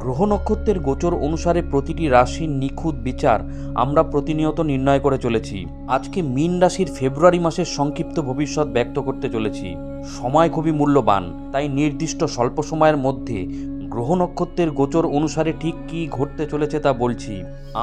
গ্রহ নক্ষত্রের গোচর অনুসারে প্রতিটি রাশির নিখুঁত বিচার আমরা প্রতিনিয়ত নির্ণয় করে চলেছি। আজকে মীন রাশির ফেব্রুয়ারি মাসের সংক্ষিপ্ত ভবিষ্যৎ ব্যক্ত করতে চলেছি। সময় খুবই মূল্যবান, তাই নির্দিষ্ট স্বল্প সময়ের মধ্যে গ্রহ নক্ষত্রের গোচর অনুসারে ঠিক কী ঘটতে চলেছে তা বলছি।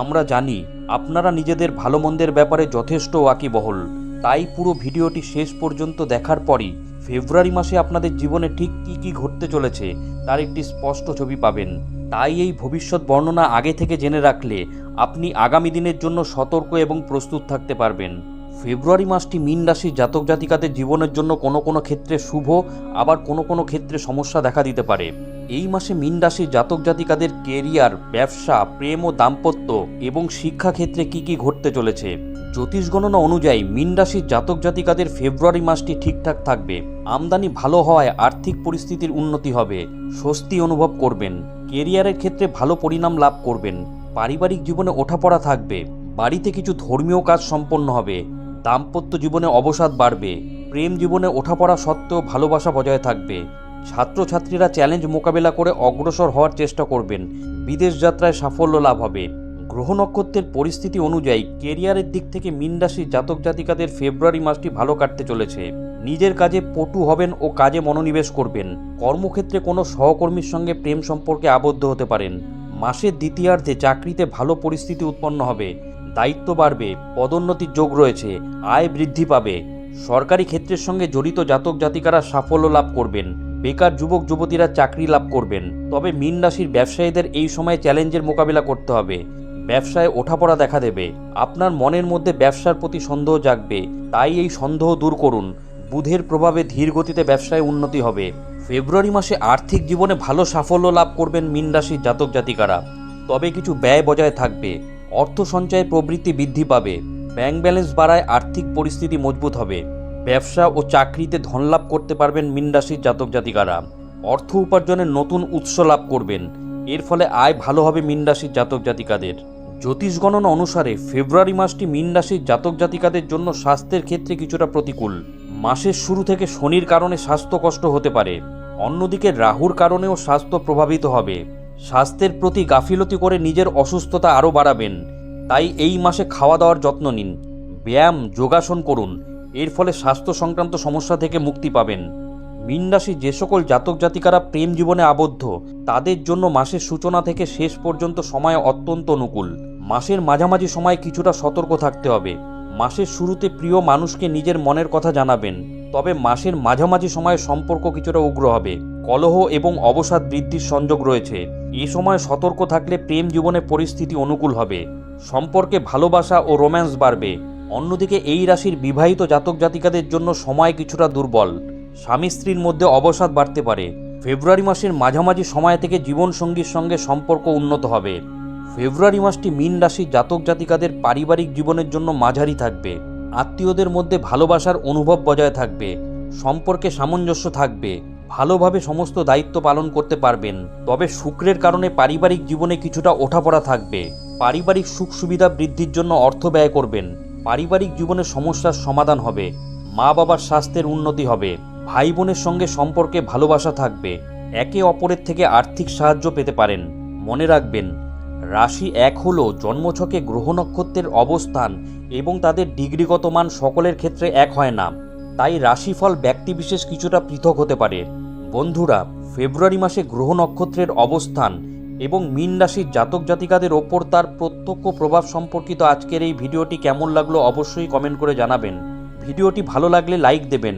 আমরা জানি, আপনারা নিজেদের ভালো মন্দের ব্যাপারে যথেষ্ট ওয়াকিবহল। তাই পুরো ভিডিওটি শেষ পর্যন্ত দেখার পরই ফেব্রুয়ারি মাসে আপনাদের জীবনে ঠিক কী কী ঘটতে চলেছে, তার একটি স্পষ্ট ছবি পাবেন। তাই এই ভবিষ্যৎ বর্ণনা আগে থেকে জেনে রাখলে আপনি আগামী দিনের জন্য সতর্ক এবং প্রস্তুত থাকতে পারবেন। ফেব্রুয়ারি মাসটি মীন রাশির জাতক জাতিকাদের জীবনের জন্য কোনো কোনো ক্ষেত্রে শুভ, আবার কোনো কোনো ক্ষেত্রে সমস্যা দেখা দিতে পারে। এই মাসে মীন রাশির জাতক জাতিকাদের কেরিয়ার ব্যবসা, প্রেম ও দাম্পত্য এবং শিক্ষা ক্ষেত্রে কি কি ঘটতে চলেছে? জ্যোতিষ গণনা অনুযায়ী মীন রাশির জাতক জাতিকাদের ফেব্রুয়ারি মাসটি ঠিকঠাক থাকবে। আমদানি ভালো হওয়ায় আর্থিক পরিস্থিতির উন্নতি হবে। স্বস্তি অনুভব করবেন। কেরিয়ারের ক্ষেত্রে ভালো পরিণাম লাভ করবেন। পারিবারিক জীবনে ওঠাপড়া থাকবে। বাড়িতে কিছু ধর্মীয় কাজ সম্পন্ন হবে। দাম্পত্য জীবনে অবসাদ বাড়বে। প্রেম জীবনে ওঠাপড়া সত্ত্বেও ভালোবাসা বজায় থাকবে। ছাত্রছাত্রীরা চ্যালেঞ্জ মোকাবেলা করে অগ্রসর হওয়ার চেষ্টা করবেন। বিদেশ যাত্রায় সাফল্য লাভ হবে। গ্রহ নক্ষত্রের পরিস্থিতি অনুযায়ী কেরিয়ারের দিক থেকে মীন রাশির জাতক জাতিকাদের ফেব্রুয়ারি মাসটি ভালো কাটতে চলেছে। নিজের কাজে পটু হবেন ও কাজে মনোনিবেশ করবেন। কর্মক্ষেত্রে কোনো সহকর্মীর সঙ্গে প্রেম সম্পর্কে আবদ্ধ হতে পারেন। মাসের দ্বিতীয়ার্ধে চাকরিতে ভালো পরিস্থিতি উৎপন্ন হবে। দায়িত্ব বাড়বে, পদোন্নতির যোগ রয়েছে, আয় বৃদ্ধি পাবে। সরকারি ক্ষেত্রের সঙ্গে জড়িত জাতক জাতিকারা সাফল্য লাভ করবেন। বেকার যুবক যুবতীরা চাকরি লাভ করবেন। তবে মীন রাশির ব্যবসায়ীদের এই সময় চ্যালেঞ্জের মোকাবিলা করতে হবে। ব্যবসায় ওঠাপড়া দেখা দেবে। আপনার মনের মধ্যে ব্যবসার প্রতি সন্দেহ জাগবে। তাই এই সন্দেহ দূর করুন। বুধের প্রভাবে ধীর গতিতে ব্যবসায় উন্নতি হবে। ফেব্রুয়ারি মাসে আর্থিক জীবনে ভালো সাফল্য লাভ করবেন মীন রাশির জাতক জাতিকারা। তবে কিছু ব্যয় বজায় থাকবে। অর্থ সঞ্চয়ের প্রবৃত্তি বৃদ্ধি পাবে। ব্যাংক ব্যালেন্স বাড়ায় আর্থিক পরিস্থিতি মজবুত হবে। ব্যবসা ও চাকরিতে ধনলাভ করতে পারবেন মীন রাশির জাতক জাতিকারা। অর্থ উপার্জনের নতুন উৎস লাভ করবেন। এর ফলে আয় ভালো হবে মীন রাশির জাতক জাতিকাদের। জ্যোতিষ গণনা অনুসারে ফেব্রুয়ারি মাসটি মীন রাশির জাতক জাতিকাদের জন্য স্বাস্থ্যের ক্ষেত্রে কিছুটা প্রতিকূল। মাসের শুরু থেকে শনির কারণে স্বাস্থ্য কষ্ট হতে পারে। অন্যদিকে রাহুর কারণেও স্বাস্থ্য প্রভাবিত হবে। স্বাস্থ্যের প্রতি গাফিলতি করে নিজের অসুস্থতা আরও বাড়াবেন। তাই এই মাসে খাওয়া দাওয়ার যত্ন নিন। ব্যায়াম, যোগাসন করুন। এর ফলে স্বাস্থ্য সংক্রান্ত সমস্যা থেকে মুক্তি পাবেন। মীন যে সকল জাতক জাতিকারা প্রেম জীবনে আবদ্ধ, তাদের জন্য মাসের সূচনা থেকে শেষ পর্যন্ত সময় অত্যন্ত অনুকূল। মাসের মাঝামাঝি সময় কিছুটা সতর্ক থাকতে হবে। মাসের শুরুতে প্রিয় মানুষকে নিজের মনের কথা জানাবেন, তবে মাসের মাঝামাঝি সময়ে সম্পর্ক কিছুটা উগ্র হবে। কলহ এবং অবসাদ বৃদ্ধির সংযোগ রয়েছে। এ সময় সতর্ক থাকলে প্রেম জীবনে পরিস্থিতি অনুকূল হবে। সম্পর্কে ভালোবাসা ও রোম্যান্স বাড়বে। অন্যদিকে এই রাশির বিবাহিত জাতক জাতিকাদের জন্য সময় কিছুটা দুর্বল। স্বামী স্ত্রীর মধ্যে অবসাদ বাড়তে পারে। ফেব্রুয়ারি মাসের মাঝামাঝি সময় থেকে জীবনসঙ্গীর সঙ্গে সম্পর্ক উন্নত হবে। ফেব্রুয়ারি মাসটি মীন রাশির জাতক জাতিকাদের পারিবারিক জীবনের জন্য মাঝারি থাকবে। আত্মীয়দের মধ্যে ভালোবাসার অনুভব বজায় থাকবে। সম্পর্কে সামঞ্জস্য থাকবে। ভালোভাবে সমস্ত দায়িত্ব পালন করতে পারবেন। তবে শুক্রের কারণে পারিবারিক জীবনে কিছুটা ওঠাপড়া থাকবে। পারিবারিক সুখ সুবিধা বৃদ্ধির জন্য অর্থ ব্যয় করবেন। পারিবারিক জীবনে সমস্যার সমাধান হবে। মা বাবার স্বাস্থ্যের উন্নতি হবে। ভাই বোনের সঙ্গে সম্পর্কে ভালোবাসা থাকবে, একে অপরের থেকে আর্থিক সাহায্য পেতে পারেন। মনে রাখবেন, রাশি এক হল জন্মছকে গ্রহ নক্ষত্রের অবস্থান এবং তাদের ডিগ্রিগত মান সকলের ক্ষেত্রে এক হয় না। তাই রাশিফল ব্যক্তিবিশেষ কিছুটা পৃথক হতে পারে। বন্ধুরা, ফেব্রুয়ারি মাসে গ্রহ নক্ষত্রের অবস্থান এবং মীন রাশির জাতক জাতিকাদের ওপর তার প্রত্যক্ষ প্রভাব সম্পর্কিত আজকের এই ভিডিওটি কেমন লাগল অবশ্যই কমেন্ট করে জানাবেন। ভিডিওটি ভালো লাগলে লাইক দেবেন।